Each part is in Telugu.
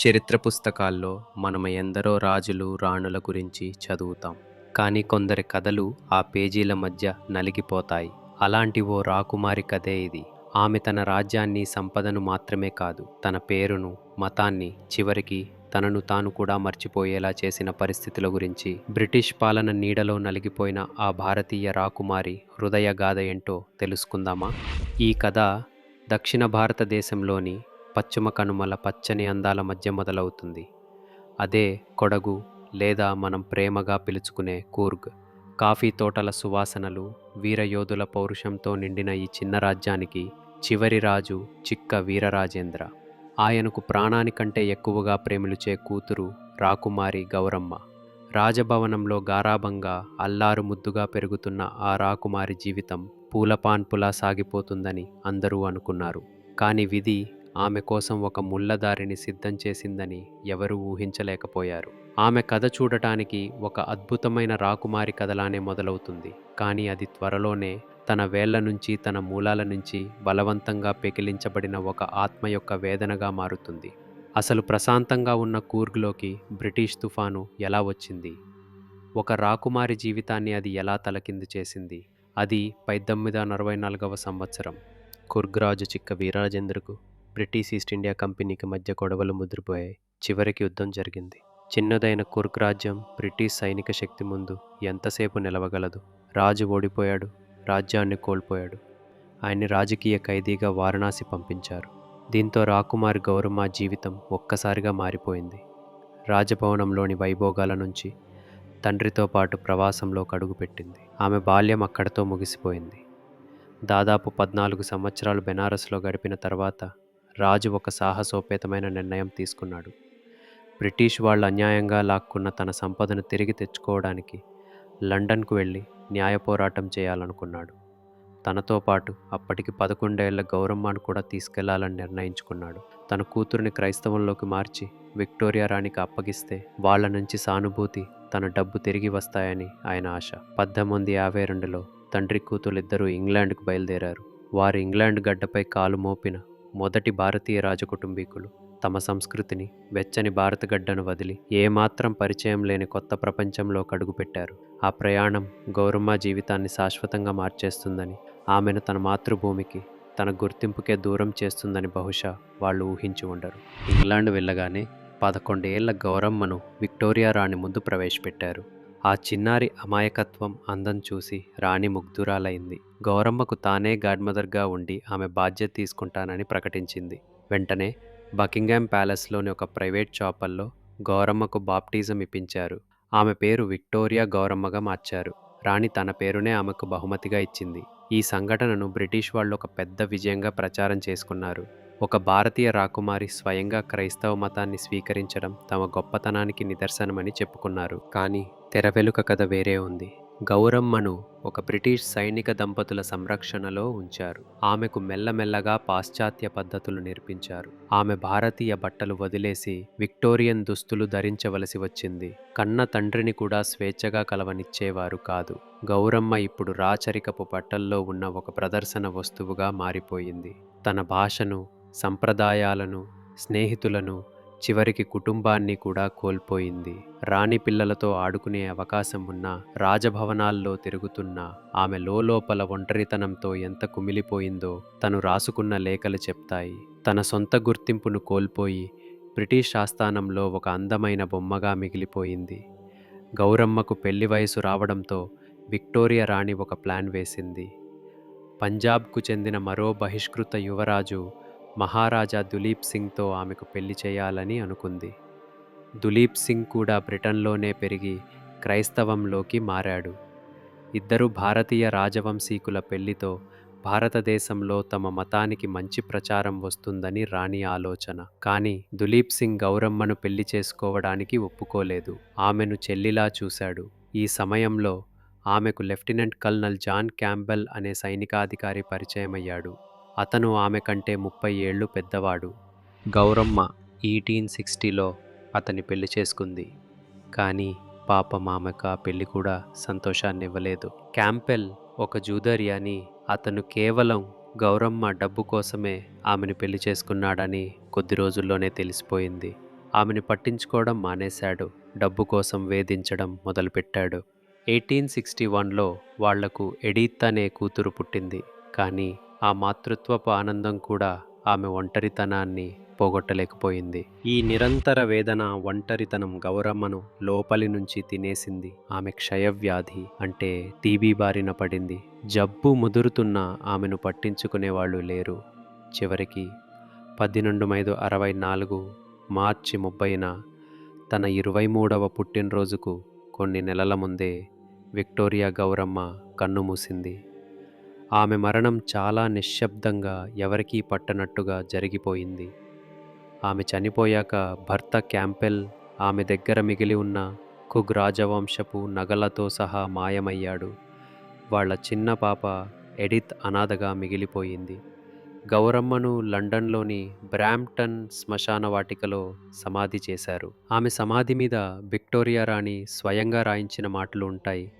చరిత్ర పుస్తకాల్లో మనం ఎందరో రాజులు రాణుల గురించి చదువుతాం. కానీ కొందరి కథలు ఆ పేజీల మధ్య నలిగిపోతాయి. అలాంటి ఓ రాకుమారి కథే ఇది. ఆమె తన రాజ్యాన్ని సంపదను మాత్రమే కాదు తన పేరును మతాన్ని చివరికి తనను తాను కూడా మర్చిపోయేలా చేసిన పరిస్థితుల గురించి బ్రిటిష్ పాలన నీడలో నలిగిపోయిన ఆ భారతీయ రాకుమారి హృదయ గాథ ఏంటో తెలుసుకుందామా? ఈ కథ దక్షిణ భారతదేశంలోని పశ్చిమ కనుమల పచ్చని అందాల మధ్య మొదలవుతుంది. అదే కొడగు లేదా మనం ప్రేమగా పిలుచుకునే కూర్గ్. కాఫీ తోటల సువాసనలు వీరయోధుల పౌరుషంతో నిండిన ఈ చిన్న రాజ్యానికి చివరి రాజు చిక్క వీరరాజేంద్ర. ఆయనకు ప్రాణానికంటే ఎక్కువగా ప్రేమిలుచే కూతురు రాకుమారి గౌరమ్మ. రాజభవనంలో గారాభంగా అల్లారు ముద్దుగా పెరుగుతున్న ఆ రాకుమారి జీవితం పూలపాన్పులా సాగిపోతుందని అందరూ అనుకున్నారు. కానీ విధి ఆమె కోసం ఒక ముళ్ళదారిని సిద్ధం చేసిందని ఎవరూ ఊహించలేకపోయారు. ఆమె కథ చూడటానికి ఒక అద్భుతమైన రాకుమారి కథలానే మొదలవుతుంది. కానీ అది త్వరలోనే తన వేళ్ళ నుంచి తన మూలాల నుంచి బలవంతంగా పెకిలించబడిన ఒక ఆత్మ యొక్క వేదనగా మారుతుంది. అసలు ప్రశాంతంగా ఉన్న కూర్గ్లోకి బ్రిటిష్ తుఫాను ఎలా వచ్చింది? ఒక రాకుమారి జీవితాన్ని అది ఎలా తలకిందు చేసింది? అది పద్దెనిమిది వందల అరవై నాలుగవ సంవత్సరం. కుర్గ్రాజు చిక్క వీరరాజేంద్రకు బ్రిటిష్ ఈస్ట్ ఇండియా కంపెనీకి మధ్య గొడవలు ముదిరిపోయాయి. చివరికి యుద్ధం జరిగింది. చిన్నదైన కుర్గ్ రాజ్యం బ్రిటిష్ సైనిక శక్తి ముందు ఎంతసేపు నిలవగలదు? రాజు ఓడిపోయాడు. రాజ్యాన్ని కోల్పోయాడు. ఆయన్ని రాజకీయ ఖైదీగా వారణాసి పంపించారు. దీంతో రాకుమారి గౌరమ్మ జీవితం ఒక్కసారిగా మారిపోయింది. రాజభవనంలోని వైభోగాల నుంచి తండ్రితో పాటు ప్రవాసంలో కడుగుపెట్టింది ఆమె బాల్యం అక్కడతో ముగిసిపోయింది. దాదాపు పద్నాలుగు సంవత్సరాలు బెనారస్లో గడిపిన తర్వాత రాజు ఒక సాహసోపేతమైన నిర్ణయం తీసుకున్నాడు. బ్రిటిష్ వాళ్ళు అన్యాయంగా లాక్కున్న తన సంపదను తిరిగి తెచ్చుకోవడానికి లండన్కు వెళ్ళి న్యాయ పోరాటం చేయాలనుకున్నాడు. తనతో పాటు అప్పటికి పదకొండేళ్ళ గౌరమ్మను కూడా తీసుకెళ్ళాలని నిర్ణయించుకున్నాడు. తన కూతురిని క్రైస్తవంలోకి మార్చి విక్టోరియా రాణికి అప్పగిస్తే వాళ్ళ నుంచి సానుభూతి తన డబ్బు తిరిగి వస్తాయని ఆయన ఆశ. పద్దెనిమిది యాభై రెండులో తండ్రి కూతురిద్దరూ ఇంగ్లాండ్కు బయలుదేరారు. వారు ఇంగ్లాండ్ గడ్డపై కాలు మోపిన మొదటి భారతీయ రాజకుటుంబీకులు. తమ సంస్కృతిని వెచ్చని భారతగడ్డను వదిలి ఏమాత్రం పరిచయం లేని కొత్త ప్రపంచంలో కడుగుపెట్టారు ఆ ప్రయాణం గౌరమ్మ జీవితాన్ని శాశ్వతంగా మార్చేస్తుందని ఆమెను తన మాతృభూమికి తన గుర్తింపుకే దూరం చేస్తుందని బహుశా వాళ్ళు ఊహించి ఉండరు. ఇంగ్లాండ్ వెళ్ళగానే పదకొండేళ్ళ గౌరమ్మను విక్టోరియా రాణి ముందు ప్రవేశపెట్టారు. ఆ చిన్నారి అమాయకత్వం అందం చూసి రాణి ముగ్ధురాలైంది. గౌరమ్మకు తానే గాడ్మదర్గా ఉండి ఆమె బాధ్యత తీసుకుంటానని ప్రకటించింది. వెంటనే బకింగ్హామ్ ప్యాలెస్లోని ఒక ప్రైవేట్ చాపల్లో గౌరమ్మకు బాప్టిజం ఇప్పించారు. ఆమె పేరు విక్టోరియా గౌరమ్మగా మార్చారు. రాణి తన పేరునే ఆమెకు బహుమతిగా ఇచ్చింది. ఈ సంఘటనను బ్రిటిష్ వాళ్ళు ఒక పెద్ద విజయంగా ప్రచారం చేసుకున్నారు. ఒక భారతీయ రాకుమారి స్వయంగా క్రైస్తవ మతాన్ని స్వీకరించడం తమ గొప్పతనానికి నిదర్శనమని చెప్పుకున్నారు. కానీ తెరవెలుక కథ వేరే ఉంది. గౌరమ్మను ఒక బ్రిటిష్ సైనిక దంపతుల సంరక్షణలో ఉంచారు. ఆమెకు మెల్లమెల్లగా పాశ్చాత్య పద్ధతులు నేర్పించారు. ఆమె భారతీయ బట్టలు వదిలేసి విక్టోరియన్ దుస్తులు ధరించవలసి వచ్చింది. కన్న తండ్రిని కూడా స్వేచ్ఛగా కలవనిచ్చేవారు కాదు. గౌరమ్మ ఇప్పుడు రాచరికపు బట్టల్లో ఉన్న ఒక ప్రదర్శన వస్తువుగా మారిపోయింది. తన భాషను సంప్రదాయాలను స్నేహితులను చివరికి కుటుంబాన్ని కూడా కోల్పోయింది. రాణి పిల్లలతో ఆడుకునే అవకాశం ఉన్న రాజభవనాల్లో తిరుగుతున్న ఆమె లోపల ఒంటరితనంతో ఎంత కుమిలిపోయిందో తను రాసుకున్న లేఖలు చెప్తాయి. తన సొంత గుర్తింపును కోల్పోయి బ్రిటిష్ ఆస్థానంలో ఒక అందమైన బొమ్మగా మిగిలిపోయింది. గౌరమ్మకు పెళ్ళి వయసు రావడంతో విక్టోరియా రాణి ఒక ప్లాన్ వేసింది. పంజాబ్కు చెందిన మరో బహిష్కృత యువరాజు మహారాజా దులీప్ సింగ్తో ఆమెకు పెళ్ళి చేయాలని అనుకుంది. దులీప్ సింగ్ కూడా బ్రిటన్లోనే పెరిగి క్రైస్తవంలోకి మారాడు. ఇద్దరు భారతీయ రాజవంశీకుల పెళ్ళితో భారతదేశంలో తమ మతానికి మంచి ప్రచారం వస్తుందని రాణి ఆలోచన. కానీ దులీప్ సింగ్ గౌరమ్మను పెళ్ళి చేసుకోవడానికి ఒప్పుకోలేదు. ఆమెను చెల్లిలా చూశాడు. ఈ సమయంలో ఆమెకు లెఫ్టినెంట్ కల్నల్ జాన్ క్యాంబెల్ అనే సైనికాధికారి పరిచయమయ్యాడు. అతను ఆమె కంటే ముప్పై ఏళ్ళు పెద్దవాడు. గౌరమ్మ ఎయిటీన్ సిక్స్టీలో అతని పెళ్ళి చేసుకుంది. కానీ పాపం ఆమెకు ఆ పెళ్ళి కూడా సంతోషాన్ని ఇవ్వలేదు క్యాంపెల్ ఒక జూదరి అని అతను కేవలం గౌరమ్మ డబ్బు కోసమే ఆమెను పెళ్ళి చేసుకున్నాడని కొద్ది రోజుల్లోనే తెలిసిపోయింది. ఆమెను పట్టించుకోవడం మానేశాడు. డబ్బు కోసం వేధించడం మొదలుపెట్టాడు. ఎయిటీన్ సిక్స్టీ వన్లో వాళ్ళకు ఎడీత్ అనే కూతురు పుట్టింది. కానీ ఆ మాతృత్వపు ఆనందం కూడా ఆమె ఒంటరితనాన్ని పోగొట్టలేకపోయింది. ఈ నిరంతర వేదన ఒంటరితనం గౌరమ్మను లోపలి నుంచి తినేసింది. ఆమె క్షయవ్యాధి అంటే టీబీ బారిన పడింది. జబ్బు ముదురుతున్న ఆమెను పట్టించుకునేవాళ్ళు లేరు. చివరికి పద్దెనిమిది ఐదు అరవై నాలుగు మార్చి ముప్పైన తన ఇరవై మూడవ పుట్టినరోజుకు కొన్ని నెలల ముందే విక్టోరియా గౌరమ్మ కన్ను మూసింది. ఆమె మరణం చాలా నిశ్శబ్దంగా ఎవరికీ పట్టనట్టుగా జరిగిపోయింది. ఆమె చనిపోయాక భర్త క్యాంపెల్ ఆమె దగ్గర మిగిలి ఉన్న కుగ్ రాజవంశపు నగలతో సహా మాయమయ్యాడు. వాళ్ళ చిన్న పాప ఎడిత్ అనాథగా మిగిలిపోయింది. గౌరమ్మను లండన్లోని బ్రాంప్టన్ శ్మశాన వాటికలో సమాధి చేశారు. ఆమె సమాధి మీద విక్టోరియా రాణి స్వయంగా రాయించిన మాటలు ఉంటాయి.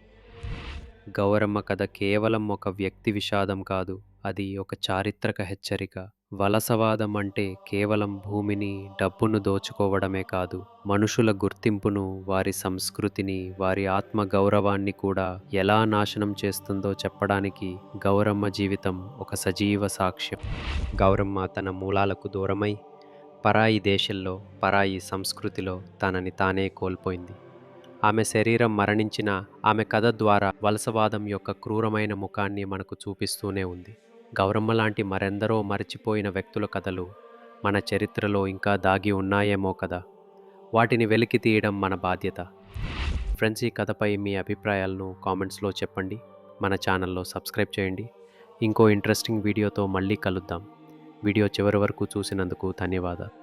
గౌరమ్మ కథ కేవలం ఒక వ్యక్తి విషాదం కాదు అది ఒక చారిత్రక హెచ్చరిక. వలసవాదం అంటే కేవలం భూమిని డబ్బును దోచుకోవడమే కాదు మనుషుల గుర్తింపును వారి సంస్కృతిని వారి ఆత్మ గౌరవాన్ని కూడా ఎలా నాశనం చేస్తుందో చెప్పడానికి గౌరమ్మ జీవితం ఒక సజీవ సాక్ష్యం. గౌరమ్మ తన మూలాలకు దూరమై పరాయి దేశంలో పరాయి సంస్కృతిలో తనని తానే కోల్పోయింది. ఆమె శరీరం మరణించిన ఆమె కథ ద్వారా వలసవాదం యొక్క క్రూరమైన ముఖాన్ని మనకు చూపిస్తూనే ఉంది. గౌరమ్మ లాంటి మరెందరో మరచిపోయిన వ్యక్తుల కథలు మన చరిత్రలో ఇంకా దాగి ఉన్నాయేమో కదా. వాటిని వెలికి తీయడం మన బాధ్యత. ఫ్రెండ్స్ ఈ కథపై మీ అభిప్రాయాలను కామెంట్స్లో చెప్పండి. మన ఛానల్లో సబ్స్క్రైబ్ చేయండి. ఇంకో ఇంట్రెస్టింగ్ వీడియోతో మళ్ళీ కలుద్దాం. వీడియో చివరి వరకు చూసినందుకు ధన్యవాదాలు.